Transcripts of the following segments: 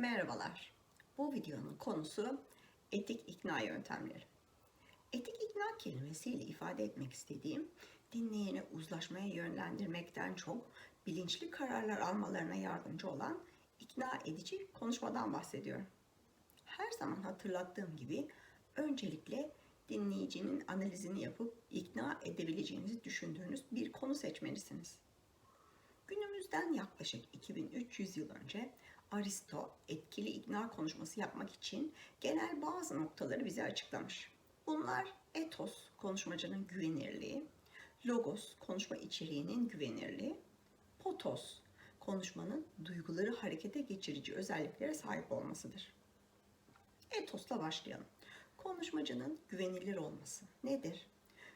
Merhabalar. Bu videonun konusu etik ikna yöntemleri. Etik ikna kelimesiyle ifade etmek istediğim dinleyeni uzlaşmaya yönlendirmekten çok bilinçli kararlar almalarına yardımcı olan ikna edici konuşmadan bahsediyorum. Her zaman hatırlattığım gibi öncelikle dinleyicinin analizini yapıp ikna edebileceğinizi düşündüğünüz bir konu seçmelisiniz. Günümüzden yaklaşık 2300 yıl önce Aristo etkili ikna konuşması yapmak için genel bazı noktaları bize açıklamış. Bunlar etos konuşmacının güvenirliği, logos konuşma içeriğinin güvenirliği, potos konuşmanın duyguları harekete geçirici özelliklere sahip olmasıdır. Etosla başlayalım. Konuşmacının güvenilir olması nedir?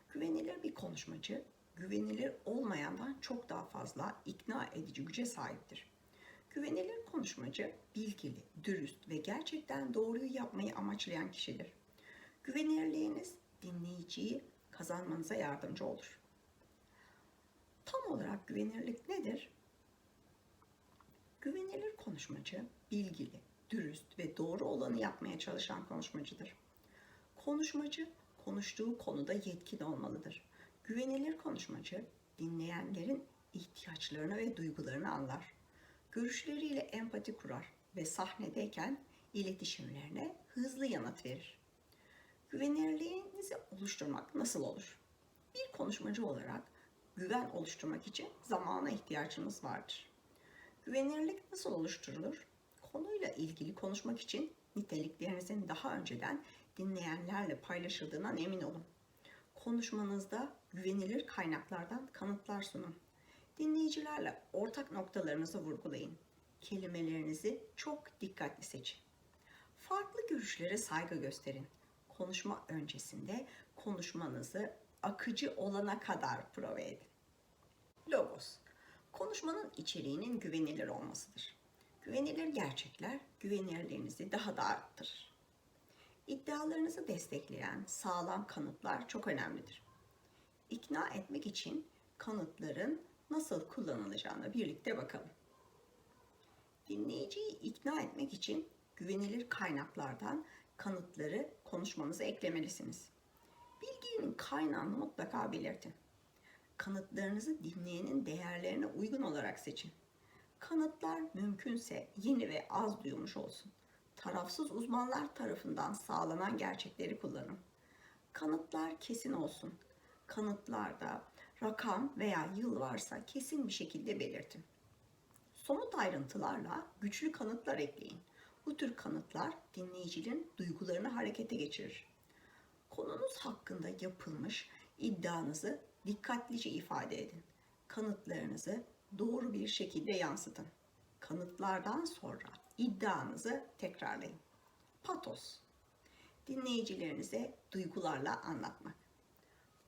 Güvenilir bir konuşmacı güvenilir olmayandan çok daha fazla ikna edici güce sahiptir. Güvenilir konuşmacı bilgili, dürüst ve gerçekten doğruyu yapmayı amaçlayan kişidir. Güvenirliğiniz dinleyiciyi kazanmanıza yardımcı olur. Tam olarak güvenirlik nedir? Güvenilir konuşmacı bilgili, dürüst ve doğru olanı yapmaya çalışan konuşmacıdır. Konuşmacı konuştuğu konuda yetkin olmalıdır. Güvenilir konuşmacı dinleyenlerin ihtiyaçlarını ve duygularını anlar. Görüşleriyle empati kurar ve sahnedeyken iletişimlerine hızlı yanıt verir. Güvenirliğinizi oluşturmak nasıl olur? Bir konuşmacı olarak güven oluşturmak için zamana ihtiyacınız vardır. Güvenirlik nasıl oluşturulur? Konuyla ilgili konuşmak için niteliklerinizin daha önceden dinleyenlerle paylaşıldığından emin olun. Konuşmanızda güvenilir kaynaklardan kanıtlar sunun. Dinleyicilerle ortak noktalarınızı vurgulayın. Kelimelerinizi çok dikkatli seçin. Farklı görüşlere saygı gösterin. Konuşma öncesinde konuşmanızı akıcı olana kadar prova edin. Logos. Konuşmanın içeriğinin güvenilir olmasıdır. Güvenilir gerçekler güvenilirliğinizi daha da arttırır. İddialarınızı destekleyen sağlam kanıtlar çok önemlidir. İkna etmek için kanıtların nasıl kullanılacağına birlikte bakalım. Dinleyiciyi ikna etmek için güvenilir kaynaklardan kanıtları konuşmanıza eklemelisiniz. Bilginin kaynağını mutlaka belirtin. Kanıtlarınızı dinleyenin değerlerine uygun olarak seçin. Kanıtlar mümkünse yeni ve az duyulmuş olsun. Tarafsız uzmanlar tarafından sağlanan gerçekleri kullanın. Kanıtlar kesin olsun. Kanıtlarda rakam veya yıl varsa kesin bir şekilde belirtin. Somut ayrıntılarla güçlü kanıtlar ekleyin. Bu tür kanıtlar dinleyicinin duygularını harekete geçirir. Konunuz hakkında yapılmış iddianızı dikkatlice ifade edin. Kanıtlarınızı doğru bir şekilde yansıtın. Kanıtlardan sonra iddianızı tekrarlayın. Patos. Dinleyicilerinize duygularla anlatmak.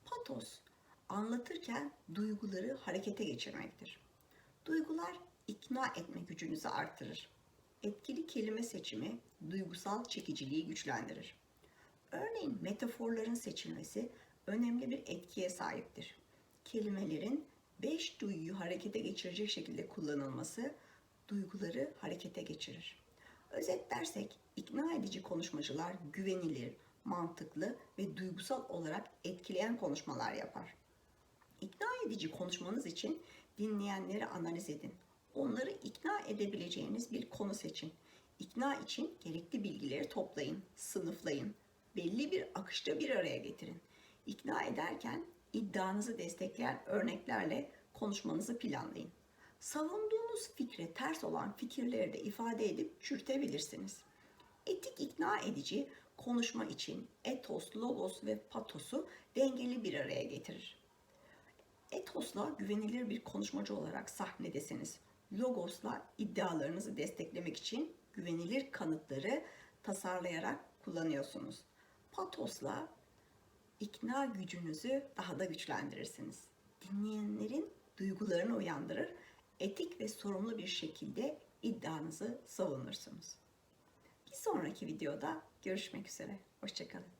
Patos anlatırken duyguları harekete geçirmektir. Duygular ikna etme gücünüzü artırır. Etkili kelime seçimi duygusal çekiciliği güçlendirir. Örneğin metaforların seçilmesi önemli bir etkiye sahiptir. Kelimelerin beş duyuyu harekete geçirecek şekilde kullanılması duyguları harekete geçirir. Özetlersek ikna edici konuşmacılar güvenilir, mantıklı ve duygusal olarak etkileyen konuşmalar yapar. İkna edici konuşmanız için dinleyenleri analiz edin. Onları ikna edebileceğiniz bir konu seçin. İkna için gerekli bilgileri toplayın, sınıflayın. Belli bir akışta bir araya getirin. İkna ederken iddianızı destekleyen örneklerle konuşmanızı planlayın. Savunduğunuz fikre ters olan fikirleri de ifade edip çürütebilirsiniz. Etik ikna edici konuşma için etos, logos ve patosu dengeli bir araya getirir. Etos'la güvenilir bir konuşmacı olarak sahnedesiniz. Logos'la iddialarınızı desteklemek için güvenilir kanıtları tasarlayarak kullanıyorsunuz. Patos'la ikna gücünüzü daha da güçlendirirsiniz. Dinleyenlerin duygularını uyandırır, etik ve sorumlu bir şekilde iddianızı savunursunuz. Bir sonraki videoda görüşmek üzere. Hoşçakalın.